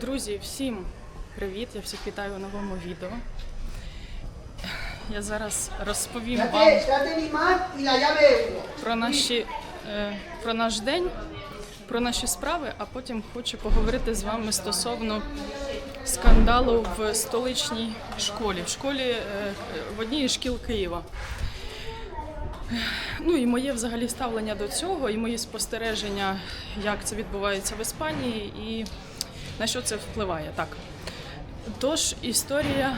Друзі, всім привіт! Я всіх вітаю у новому відео. Я зараз розповім вам Date, date mi Mac y la llave 1. про наші е, про наш день, про наші справи, а потім хочу поговорити з вами стосовно скандалу в столичній школі, в школі е, в одній із шкіл Києва. Ну і моє взагалі ставлення до цього, і мої спостереження, як це відбувається в Іспанії, і на що це впливає. Так. Тож історія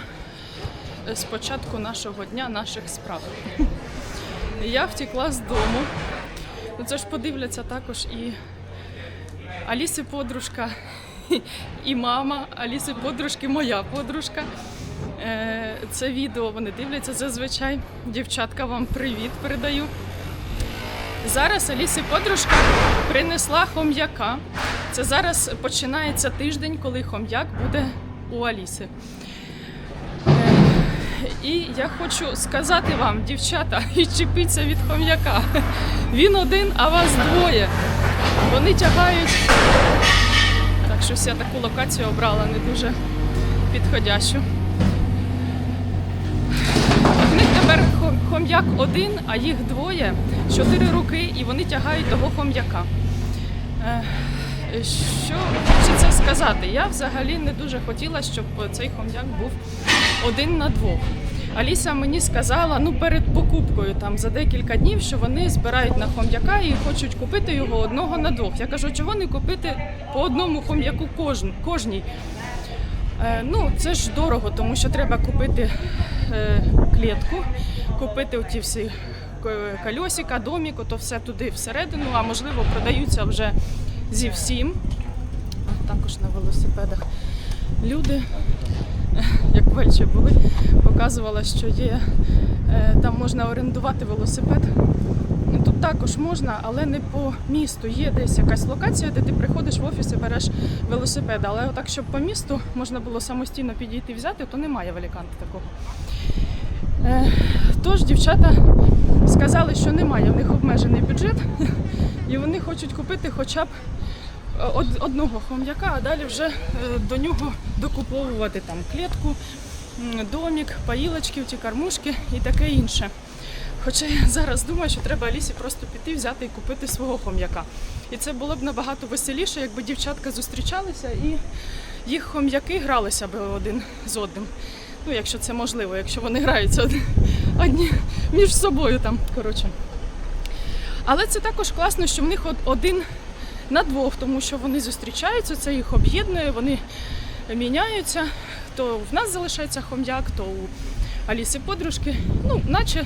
е, з початку нашого дня, наших справ. Я втекла з дому. Ну це ж подивляться також і Аліси подружка, і мама Аліси подружки, моя подружка. Е, Це відео вони дивляться зазвичай. Дівчатка, вам привіт передаю. Зараз Алісі подружка принесла хом'яка. Це зараз починається тиждень, коли хом'як буде у Аліси. Е, І я хочу сказати вам, дівчата, і чіпіться від хом'яка. Він один, а вас двоє. Вони тягають. Так, щось я таку локацію обрала не дуже підходящу. В них тепер хом- хом'як один, а їх двоє, чотири руки, і вони тягають того хом'яка. Е, Що хочеться сказати? Я взагалі не дуже хотіла, щоб цей хом'як був один на двох. Аліса мені сказала ну перед покупкою там за декілька днів, що вони збирають на хом'яка і хочуть купити його одного на двох. Я кажу, чого не купити по одному хом'яку кожн, кожній? Е, Ну, це ж дорого, тому що треба купити е, клітку, купити оті всі кольосика, домік, то все туди всередину, а можливо продаються вже зі всім. Також на велосипедах люди, як ввечері були, показувала, що є е, там можна орендувати велосипед. Ну, Тут також можна, але не по місту. Є десь якась локація, де ти приходиш в офіс і береш велосипед. Але отак, щоб по місту можна було самостійно підійти і взяти, то немає в такого. Е, Тож дівчата сказали, що немає в них обмежений бюджет, і вони хочуть купити хоча б е, одного хом'яка, а далі вже е, до нього докуповувати там клітку, домік, паїлочки, ті кормушки і таке інше. Хоча я зараз думаю, що треба Алісі просто піти, взяти і купити свого хом'яка. І це було б набагато веселіше, якби дівчатка зустрічалися і їх хом'яки гралися б один з одним. Ну, якщо це можливо, якщо вони граються од- одні між собою там, коротше. Але це також класно, що в них один на двох, тому що вони зустрічаються, це їх об'єднує, вони міняються. То в нас залишається хом'як, то у Аліси подружки. Ну, наче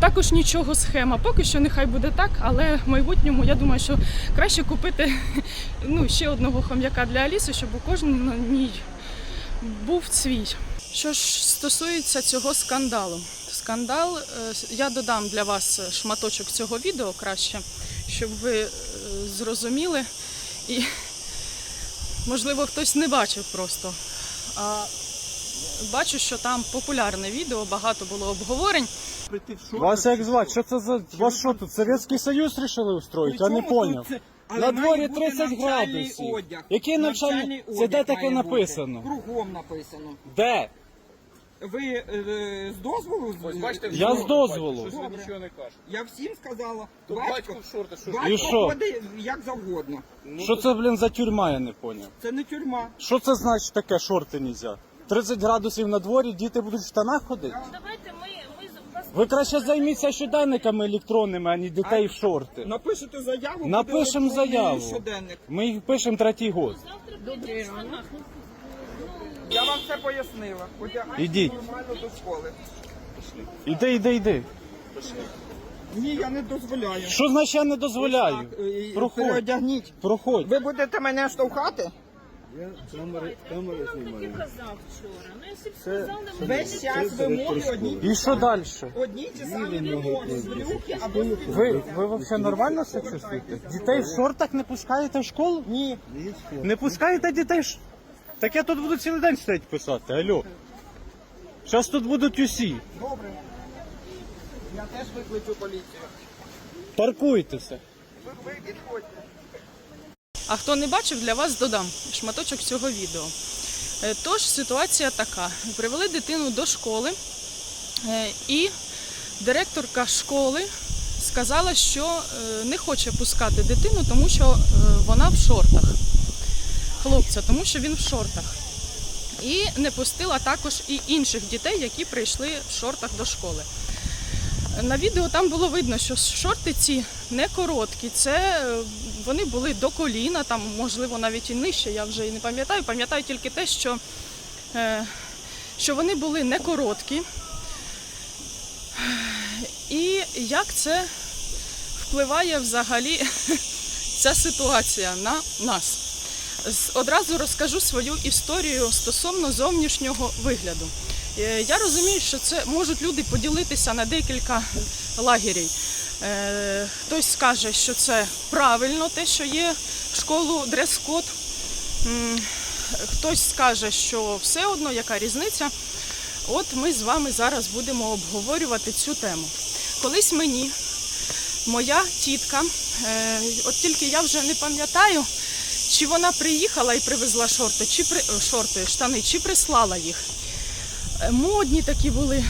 також нічого схема. Поки що нехай буде так, але в майбутньому я думаю, що краще купити ну, ще одного хом'яка для Аліси, щоб у кожній був свій. Що ж стосується цього скандалу. Скандал, е, я додам для вас шматочок цього відео краще, щоб ви е, зрозуміли і, можливо, хтось не бачив просто. А бачу, що там популярне відео, багато було обговорень. Вас як звати? Що це за вас що тут? Совєтський Союз рішили устроїти? Я не поняв. На дворі 30 градусів. Одяг. Який навчальний? Це де таке написано? Кругом написано. Де? Ви е, з дозволу? Ось бачите, Я з дозволу. Добре. Я всім сказала. То батько, батько в шорти, що ж? батько І що? ходить як завгодно. Що це, блін, за тюрма, я не поняв. Це не тюрма. Що це значить таке шорти нельзя? 30 градусів на дворі, діти будуть в штанах ходити? Давайте ми, ми вас Ви краще займіться щоденниками електронними, а не дітей в шорти. Напишете заяву. Напишемо буде електронний заяву. Щоденник. Ми їх пишемо третій год. Добре. Я вам все пояснила. Одягайтесь Ідіть. нормально до школи. Іди, іди, іди. Ні, я не дозволяю. Що значить я не дозволяю? Так, е, Проходь, Переодягніть. проходь. Ви будете мене штовхати? Весь час вимоги одні, І що далі? одні ті самі вимоги. Брюки або Ви, ви взагалі нормально себе чувствуєте? Дітей в шортах не пускаєте в школу? Ні. Не пускаєте дітей? в ш- Так я тут буду цілий день стоять писати, алло. Зараз тут будуть усі. Добре. Я теж викличу поліцію. Паркуйтеся. Ви, ви підходьте. А хто не бачив, для вас додам шматочок цього відео. Е, Тож ситуація така: привели дитину до школи, е, і директорка школи сказала, що е, не хоче пускати дитину, тому що вона в шортах. Хлопця, тому що він в шортах. І не пустила також і інших дітей, які прийшли в шортах до школи. На відео там було видно, що шорти ці не короткі, це е, вони були до коліна, там можливо навіть і нижче, я вже і не пам'ятаю. Пам'ятаю тільки те, що, е, що вони були не короткі. І як це впливає взагалі ця ситуація на нас. Одразу розкажу свою історію стосовно зовнішнього вигляду. Е, Я розумію, що це можуть люди поділитися на декілька лагерів. Е, Хтось скаже, що це правильно, те, що є школу дрес-код. Хтось скаже, що все одно, яка різниця. От ми з вами зараз будемо обговорювати цю тему. Колись мені моя тітка, е, от тільки я вже не пам'ятаю, чи вона приїхала і привезла шорти, чи при е, шорти, штани, чи прислала їх. Е, Модні такі були,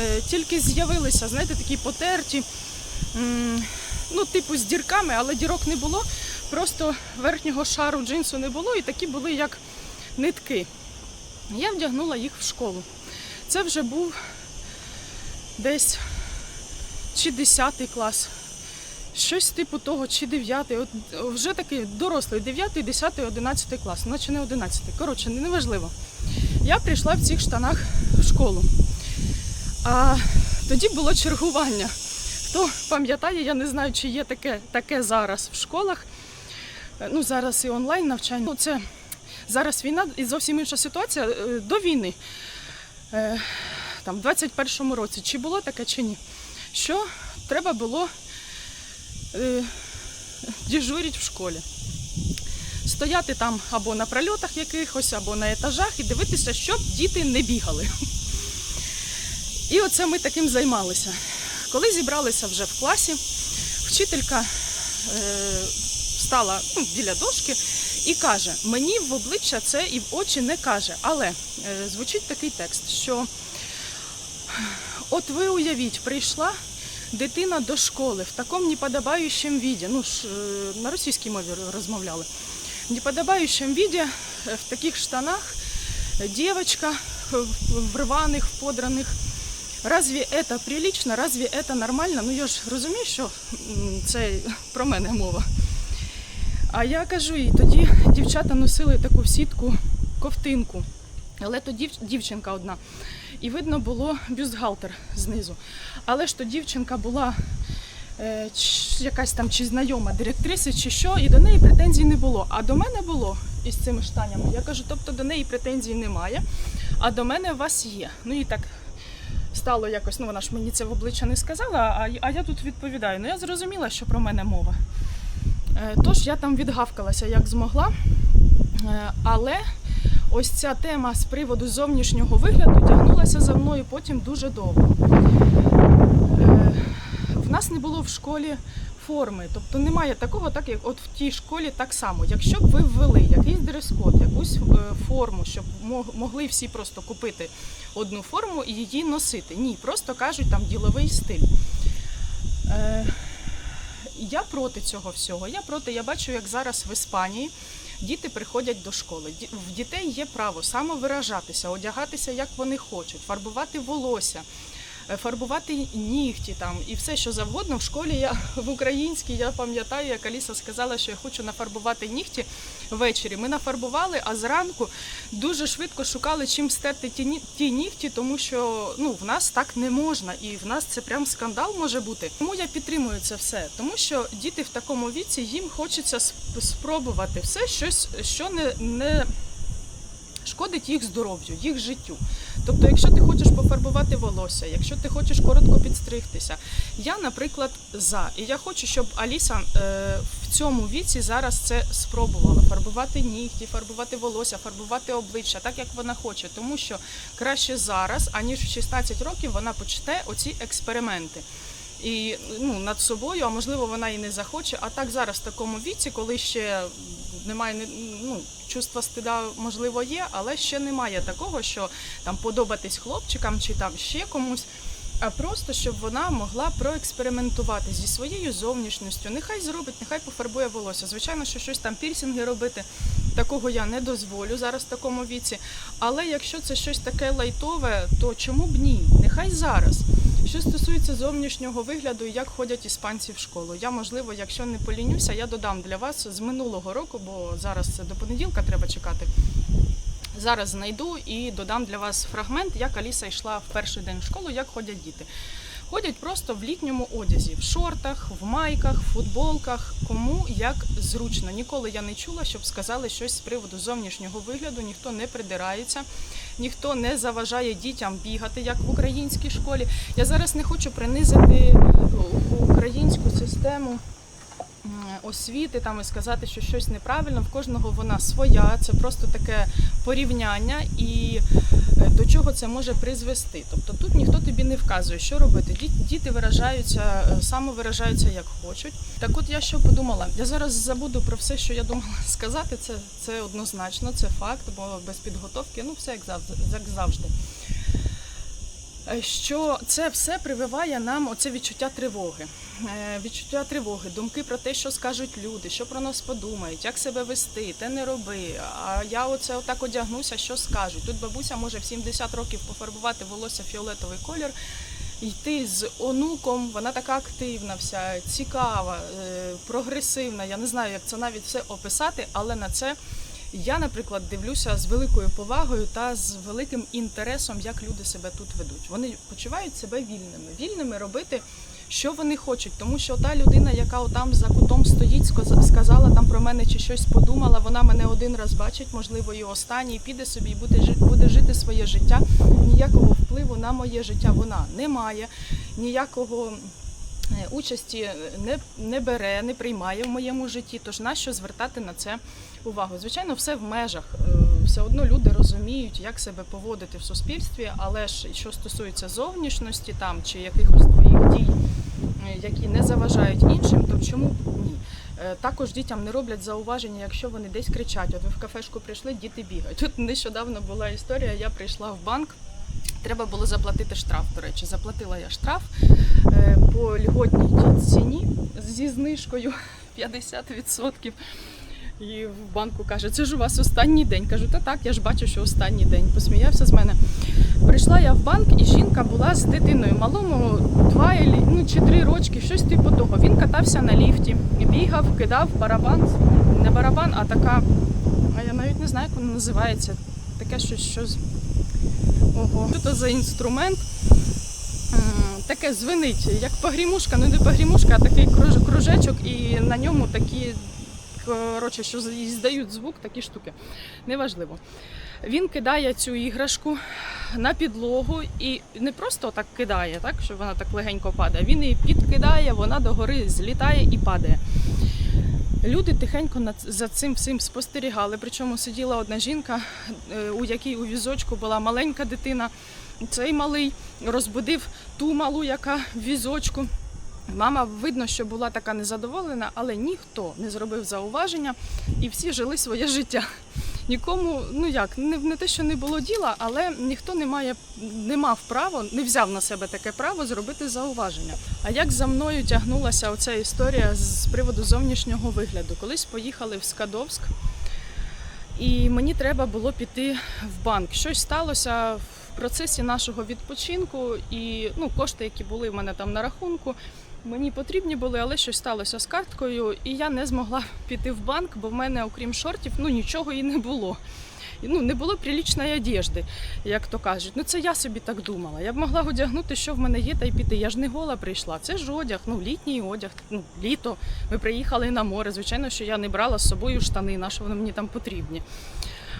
е, тільки з'явилися, знаєте, такі потерті, ну, типу з дірками, але дірок не було. Просто верхнього шару джинсу не було, і такі були як нитки. Я вдягнула їх в школу. Це вже був десь чи 10 клас, щось типу того, чи 9, от вже такий дорослий, 9, 10, 11 клас, наче не 11. Коротше, неважливо. Я прийшла в цих штанах в школу. А тоді було чергування. Хто пам'ятає, я не знаю, чи є таке, таке зараз в школах. Ну, зараз і онлайн навчання. Ну, це зараз війна і зовсім інша ситуація Е, до війни. Е, Там, в 21-му році, чи було таке, чи ні. Що треба було е, дежурити в школі. Стояти там або на прольотах якихось, або на етажах і дивитися, щоб діти не бігали. І оце ми таким займалися. Коли зібралися вже в класі, вчителька е, стала ну, біля дошки і каже: мені в обличчя це і в очі не каже, але е, звучить такий текст, що от ви уявіть, прийшла дитина до школи в такому неподобаючому віді, ну ж е, на російській мові розмовляли, в неподобаючому віді, е, в таких штанах, е, дівчинка в в рваних, в подраних. Разві це прилично, разві це нормально? Ну я ж розумію, що це про мене мова. А я кажу їй, тоді дівчата носили таку сітку ковтинку, але то дівчинка одна. І видно було бюстгальтер знизу. Але ж то дівчинка була е, якась там чи знайома директриси, чи що, і до неї претензій не було. А до мене було із цими штанями. Я кажу, тобто до неї претензій немає, а до мене у вас є. Ну і так стало якось, ну вона ж мені це в обличчя не сказала, а, а я тут відповідаю. Ну я зрозуміла, що про мене мова. Е, Тож я там відгавкалася як змогла. Е, Але ось ця тема з приводу зовнішнього вигляду тягнулася за мною потім дуже довго. Е, В нас не було в школі форми, тобто немає такого, так як от в тій школі так само. Якщо б ви ввели якийсь дрес-код, якусь е, форму, щоб могли всі просто купити одну форму і її носити. Ні, просто кажуть там діловий стиль. Е, я проти цього всього. Я проти, я бачу, як зараз в Іспанії діти приходять до школи. В дітей є право самовиражатися, одягатися як вони хочуть, фарбувати волосся, фарбувати нігті там і все, що завгодно. В школі я в українській я пам'ятаю, як Аліса сказала, що я хочу нафарбувати нігті ввечері. Ми нафарбували, а зранку дуже швидко шукали, чим стерти ті, ті нігті, тому що ну в нас так не можна, і в нас це прям скандал може бути. Тому я підтримую це все, тому що діти в такому віці їм хочеться сп- спробувати все щось, що не, не шкодить їх здоров'ю, їх життю. Тобто, якщо ти хочеш пофарбувати волосся, якщо ти хочеш коротко підстригтися, я, наприклад, за. І я хочу, щоб Аліса е, в цьому віці зараз це спробувала: фарбувати нігті, фарбувати волосся, фарбувати обличчя, так як вона хоче. Тому що краще зараз, аніж в 16 років, вона почне оці експерименти. І ну, над собою, а можливо, вона і не захоче. А так зараз в такому віці, коли ще немає ну, чувства стида, можливо, є, але ще немає такого, що там подобатись хлопчикам чи там ще комусь. А просто щоб вона могла проекспериментувати зі своєю зовнішністю. Нехай зробить, нехай пофарбує волосся. Звичайно, що щось там пірсінги робити, такого я не дозволю зараз в такому віці. Але якщо це щось таке лайтове, то чому б ні? Нехай зараз. Що стосується зовнішнього вигляду, і як ходять іспанці в школу, я можливо, якщо не полінюся, я додам для вас з минулого року, бо зараз до понеділка треба чекати. Зараз знайду і додам для вас фрагмент, як Аліса йшла в перший день в школу, як ходять діти. Ходять просто в літньому одязі, в шортах, в майках, в футболках, кому як зручно. Ніколи я не чула, щоб сказали щось з приводу зовнішнього вигляду, ніхто не придирається, ніхто не заважає дітям бігати, як в українській школі. Я зараз не хочу принизити українську систему освіти там і сказати, що щось неправильно. В кожного вона своя. Це просто таке порівняння і е, до чого це може призвести. Тобто тут ніхто тобі не вказує, що робити. Діт- Діти виражаються, е, самовиражаються як хочуть. Так от я що подумала? Я зараз забуду про все, що я думала сказати. Це, це однозначно, це факт, бо без підготовки, ну все як завжди. Е, Що це все прививає нам оце відчуття тривоги. Е, Відчуття тривоги, думки про те, що скажуть люди, що про нас подумають, як себе вести, те не роби. А я оце отак одягнуся, що скажуть. Тут бабуся може в 70 років пофарбувати волосся фіолетовий колір, йти з онуком. Вона така активна, вся цікава, е, прогресивна. Я не знаю, як це навіть все описати, але на це. Я, наприклад, дивлюся з великою повагою та з великим інтересом, як люди себе тут ведуть. Вони почувають себе вільними, вільними робити, що вони хочуть. Тому що та людина, яка отам за кутом стоїть, сказала там про мене чи щось подумала, вона мене один раз бачить, можливо, і останній, піде собі і буде, буде жити своє життя. Ніякого впливу на моє життя вона не має, ніякого. Е, Участі не, не бере, не приймає в моєму житті. Тож нащо звертати на це увагу? Звичайно, все в межах. Е, Все одно люди розуміють, як себе поводити в суспільстві, але ж що стосується зовнішності там чи якихось твоїх дій, е, які не заважають іншим, то чому б ні? Е, Також дітям не роблять зауваження, якщо вони десь кричать. От ви в кафешку прийшли, діти бігають. Тут нещодавно була історія. Я прийшла в банк. Треба було заплатити штраф. До речі, заплатила я штраф е, по льготній ціні зі знижкою 50%. І в банку каже, це ж у вас останній день. Кажу, та так, я ж бачу, що останній день. Посміявся з мене. Прийшла я в банк, і жінка була з дитиною малому два ну, чи три рочки, щось типу того. Він катався на ліфті, бігав, кидав барабан, не барабан, а така, а я навіть не знаю, як воно називається. Таке щось, що Ого. Що це за інструмент? Таке звенить, як погрімушка, ну не погрімушка, а такий кружечок, і на ньому такі, коротше, що здають звук, такі штуки. Неважливо. Він кидає цю іграшку на підлогу і не просто так кидає, так, що вона так легенько падає. Він її підкидає, вона догори злітає і падає. Люди тихенько за цим всім спостерігали. Причому сиділа одна жінка, е, у якій у візочку була маленька дитина. Цей малий розбудив ту малу, яка в візочку. Мама видно, що була така незадоволена, але ніхто не зробив зауваження і всі жили своє життя. Нікому, ну як, не, не те, що не було діла, але ніхто не має, не мав права, не взяв на себе таке право зробити зауваження. А як за мною тягнулася оця історія з приводу зовнішнього вигляду? Колись поїхали в Скадовськ, і мені треба було піти в банк. Щось сталося в процесі нашого відпочинку, і ну, кошти, які були в мене там на рахунку, мені потрібні були, але щось сталося з карткою, і я не змогла піти в банк, бо в мене, окрім шортів, ну нічого і не було. Ну, не було прилічної одежди, як то кажуть. Ну це я собі так думала. Я б могла одягнути, що в мене є, та й піти. Я ж не гола прийшла. Це ж одяг, ну літній одяг, ну літо. Ми приїхали на море. Звичайно, що я не брала з собою штани, на що вони мені там потрібні.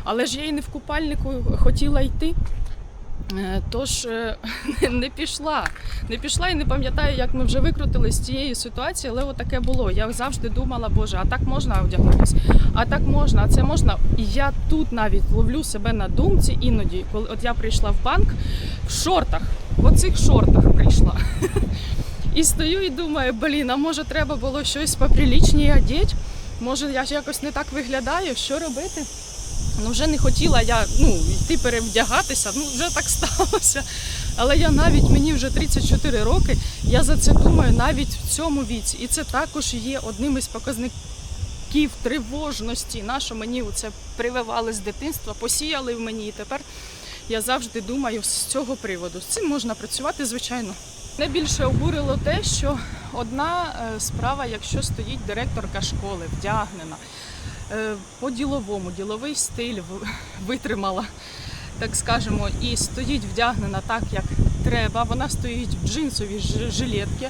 Але ж я і не в купальнику хотіла йти. Е, Тож е, не пішла. Не пішла і не пам'ятаю, як ми вже викрутились з цієї ситуації, але отаке було. Я завжди думала, боже, а так можна одягнутися, а так можна, а це можна. І я тут навіть ловлю себе на думці іноді, коли от я прийшла в банк в шортах, в оцих шортах прийшла. І стою і думаю, блін, а може треба було щось поприлічніше одіти? Може, я якось не так виглядаю, що робити? Ну, вже не хотіла я ну, йти перевдягатися, ну вже так сталося. Але я навіть мені вже 34 роки, я за це думаю навіть в цьому віці. І це також є одним із показників тривожності. На що мені це прививали з дитинства, посіяли в мені і тепер я завжди думаю з цього приводу. З цим можна працювати, звичайно. Найбільше обурило те, що одна е, справа, якщо стоїть директорка школи, вдягнена по-діловому, діловий стиль витримала, так скажемо, і стоїть вдягнена так, як треба. Вона стоїть в джинсовій жилетці,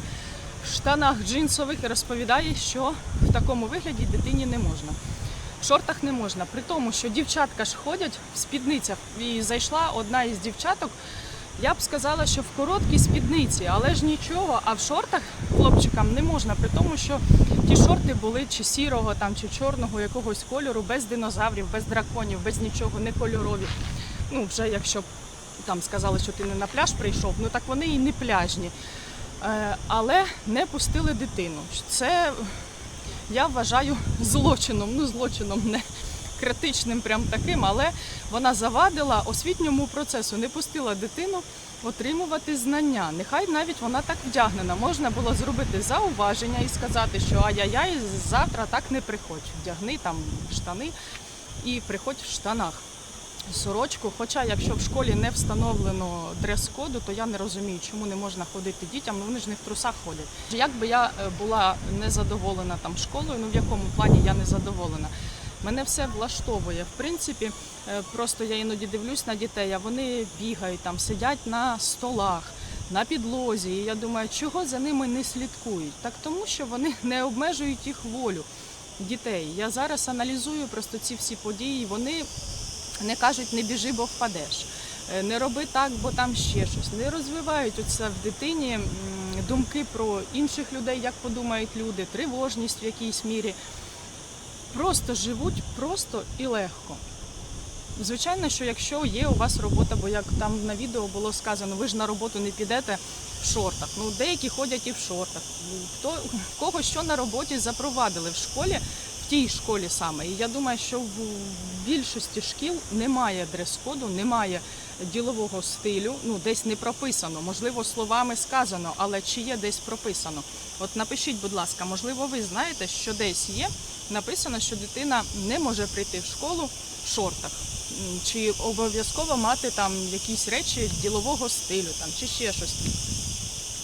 в штанах джинсових і розповідає, що в такому вигляді дитині не можна. В шортах не можна, при тому, що дівчатка ж ходять в спідницях. І зайшла одна із дівчаток. Я б сказала, що в короткій спідниці, але ж нічого, а в шортах хлопчикам не можна, при тому, що ті шорти були чи сірого, там, чи чорного якогось кольору, без динозаврів, без драконів, без нічого, не кольорові. Ну, вже якщо там сказали, що ти не на пляж прийшов, ну так вони і не пляжні. Е, але не пустили дитину. Це я вважаю злочином. Ну, злочином не критичним, прям таким, але вона завадила освітньому процесу, не пустила дитину отримувати знання. Нехай навіть вона так вдягнена. Можна було зробити зауваження і сказати, що ай-яй-яй, завтра так не приходь. Вдягни там штани і приходь в штанах. Сорочку, хоча якщо в школі не встановлено дрес-коду, то я не розумію, чому не можна ходити дітям. Ну вони ж не в трусах ходять. Як би я е, була незадоволена там школою, ну в якому плані я не задоволена. Мене все влаштовує. В принципі, е, просто я іноді дивлюсь на дітей, а вони бігають там, сидять на столах, на підлозі. І я думаю, чого за ними не слідкують? Так тому, що вони не обмежують їх волю дітей. Я зараз аналізую просто ці всі події. Вони не кажуть, не біжи, бо впадеш. Е, Не роби так, бо там ще щось. Не розвивають оце в дитині думки про інших людей, як подумають люди, тривожність в якійсь мірі. Просто живуть просто і легко. Звичайно, що якщо є у вас робота, бо як там на відео було сказано, ви ж на роботу не підете в шортах. Ну, деякі ходять і в шортах. Хто кого що на роботі запровадили в школі, тій школі саме. І я думаю, що в більшості шкіл немає дрес-коду, немає ділового стилю. Ну, десь не прописано. Можливо, словами сказано, але чи є десь прописано? От напишіть, будь ласка, можливо, ви знаєте, що десь є написано, що дитина не може прийти в школу в шортах. Чи обов'язково мати там якісь речі ділового стилю, там чи ще щось.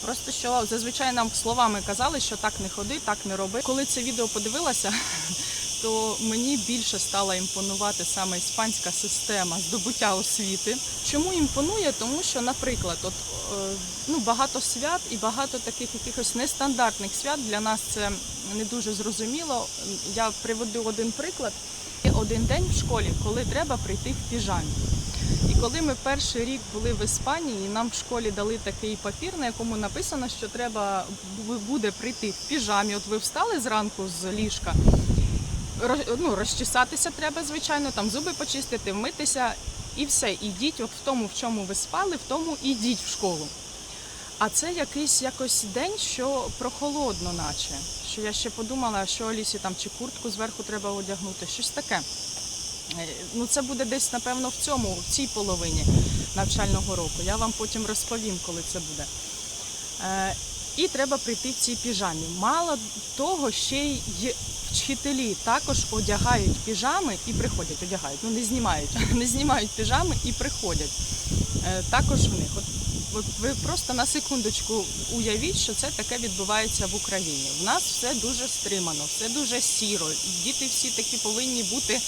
Просто що зазвичай нам словами казали, що так не ходи, так не роби. Коли це відео подивилася, то мені більше стала імпонувати саме іспанська система здобуття освіти. Чому імпонує? Тому що, наприклад, от е, ну багато свят і багато таких якихось нестандартних свят для нас це не дуже зрозуміло. Я приведу один приклад. Є один день в школі, коли треба прийти в піжамі. І коли ми перший рік були в Іспанії, нам в школі дали такий папір, на якому написано, що треба буде прийти в піжамі. От ви встали зранку з ліжка, ну, розчесатися треба, звичайно, там зуби почистити, вмитися і все. Ідіть от в тому, в чому ви спали, в тому ідіть в школу. А це якийсь якось день, що прохолодно, наче. Що я ще подумала, що Алісі там чи куртку зверху треба одягнути, щось таке. Е, Ну, це буде десь, напевно, в цьому, в цій половині навчального року. Я вам потім розповім, коли це буде. Е, і треба прийти в цій піжамі. Мало того, ще й вчителі також одягають піжами і приходять, одягають, ну не знімають, не знімають піжами і приходять. Е, також в них. От, ви просто на секундочку уявіть, що це таке відбувається в Україні. В нас все дуже стримано, все дуже сіро. Діти всі такі повинні бути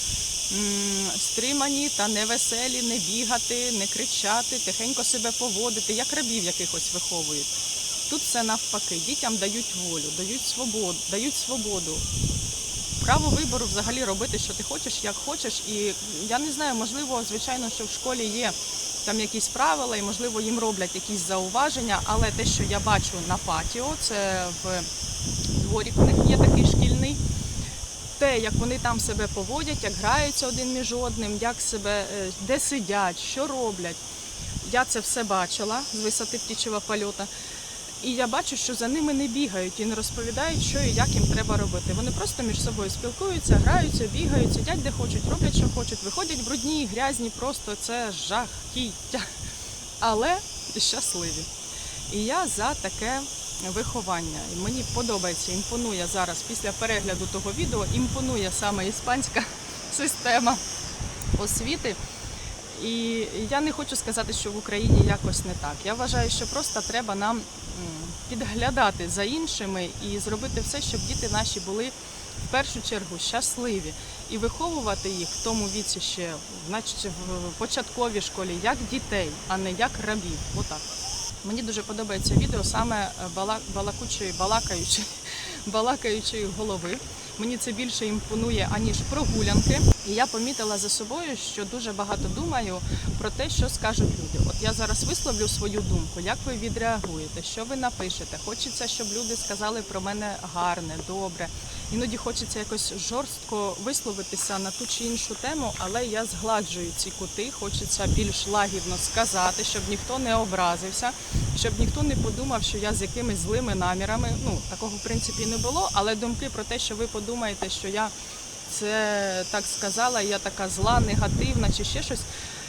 стримані та невеселі, не бігати, не кричати, тихенько себе поводити, як рабів якихось виховують. Тут все навпаки. Дітям дають волю, дають свободу, дають свободу. Право вибору взагалі робити, що ти хочеш, як хочеш. І я не знаю, можливо, звичайно, що в школі є там якісь правила, і можливо їм роблять якісь зауваження, але те, що я бачу на патіо, це в дворі в них є такий шкільний. Те, як вони там себе поводять, як граються один між одним, як себе, е, де сидять, що роблять. Я це все бачила з висоти птічого польоту. І я бачу, що за ними не бігають і не розповідають, що і як їм треба робити. Вони просто між собою спілкуються, граються, бігають, сидять де хочуть, роблять, що хочуть, виходять брудні, грязні, просто це жахіття. Але щасливі. І я за таке виховання. Мені подобається, імпонує зараз після перегляду того відео, імпонує саме іспанська система освіти. І я не хочу сказати, що в Україні якось не так. Я вважаю, що просто треба нам підглядати за іншими і зробити все, щоб діти наші були в першу чергу щасливі і виховувати їх в тому віці ще, значить, в початковій школі, як дітей, а не як рабів. Отак. Мені дуже подобається відео саме е, бала- балакучої, балакаючої, балакаючої голови. Мені це більше імпонує, аніж прогулянки. І я помітила за собою, що дуже багато думаю про те, що скажуть люди. От я зараз висловлю свою думку, як ви відреагуєте, що ви напишете. Хочеться, щоб люди сказали про мене гарне, добре. Іноді хочеться якось жорстко висловитися на ту чи іншу тему, але я згладжую ці кути. Хочеться більш лагідно сказати, щоб ніхто не образився, щоб ніхто не подумав, що я з якимись злими намірами. Ну такого в принципі не було, але думки про те, що ви подумаєте, що я це так сказала, я така зла, негативна чи ще щось.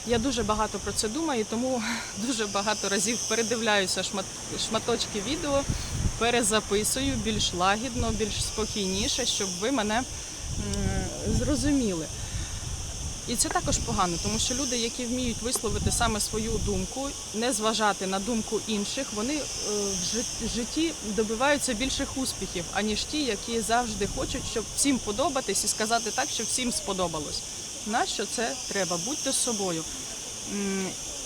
Я дуже багато про це думаю, тому дуже багато разів передивляюся шмат, шматочки відео, перезаписую більш лагідно, більш спокійніше, щоб ви мене зрозуміли. І це також погано, тому що люди, які вміють висловити саме свою думку, не зважати на думку інших, вони е, в житті добиваються більших успіхів, аніж ті, які завжди хочуть, щоб всім подобатись і сказати так, щоб всім сподобалось. Нащо це треба? Будьте собою.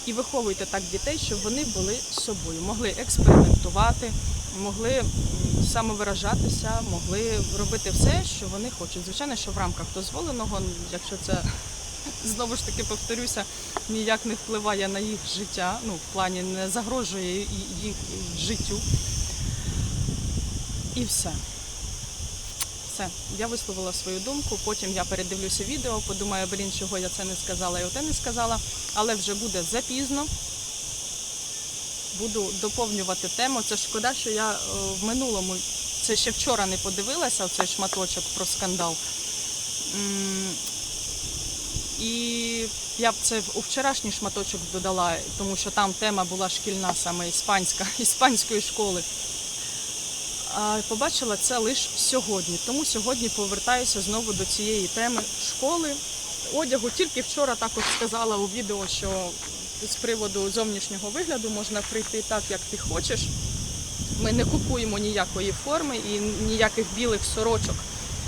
І виховуйте так дітей, щоб вони були собою, могли експериментувати, могли самовиражатися, могли робити все, що вони хочуть. Звичайно, що в рамках дозволеного, якщо це знову ж таки повторюся, ніяк не впливає на їх життя, ну в плані не загрожує їх життю. І все. Все, я висловила свою думку. Потім я передивлюся відео, подумаю, блін, чого я це не сказала і оте не сказала. Але вже буде запізно. Буду доповнювати тему. Це шкода, що я е, в минулому, це ще вчора не подивилася, цей шматочок про скандал. І я б це у вчорашній шматочок додала, тому що там тема була шкільна, саме іспанська, іспанської школи. А побачила це лише сьогодні. Тому сьогодні повертаюся знову до цієї теми школи, одягу. Тільки вчора також сказала у відео, що з приводу зовнішнього вигляду можна прийти так, як ти хочеш. Ми не купуємо ніякої форми і ніяких білих сорочок.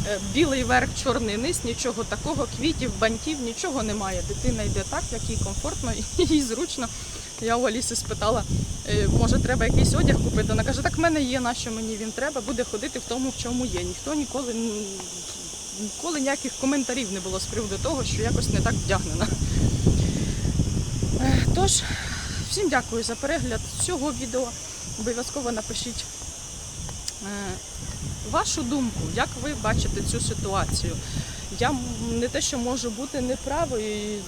Е, Білий верх, чорний низ, нічого такого, квітів, бантів, нічого немає. Дитина йде так, як їй комфортно їй зручно. Я у Аліси спитала, е, може треба якийсь одяг купити. Вона каже, так в мене є, на що мені він треба, буде ходити в тому, в чому є. Ніхто ніколи ніколи ніяких коментарів не було з приводу того, що якось не так вдягнена. Е, Тож, всім дякую за перегляд цього відео. Обов'язково напишіть вашу думку, як ви бачите цю ситуацію. Я не те, що можу бути неправою,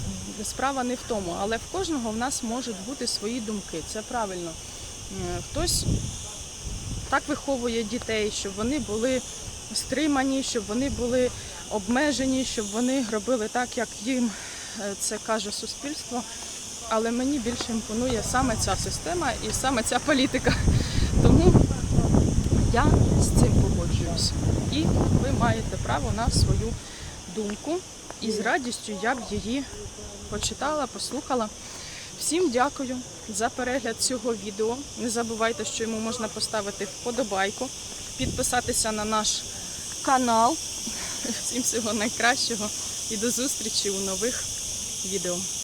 справа не в тому, але в кожного в нас можуть бути свої думки. Це правильно. Е, Хтось так виховує дітей, щоб вони були стримані, щоб вони були обмежені, щоб вони робили так, як їм е, це каже суспільство. Але мені більше імпонує саме ця система і саме ця політика. Я з цим погоджуюся. І ви маєте право на свою думку. І з радістю я б її почитала, послухала. Всім дякую за перегляд цього відео. Не забувайте, що йому можна поставити вподобайку, підписатися на наш канал. Всім всього найкращого і до зустрічі у нових відео.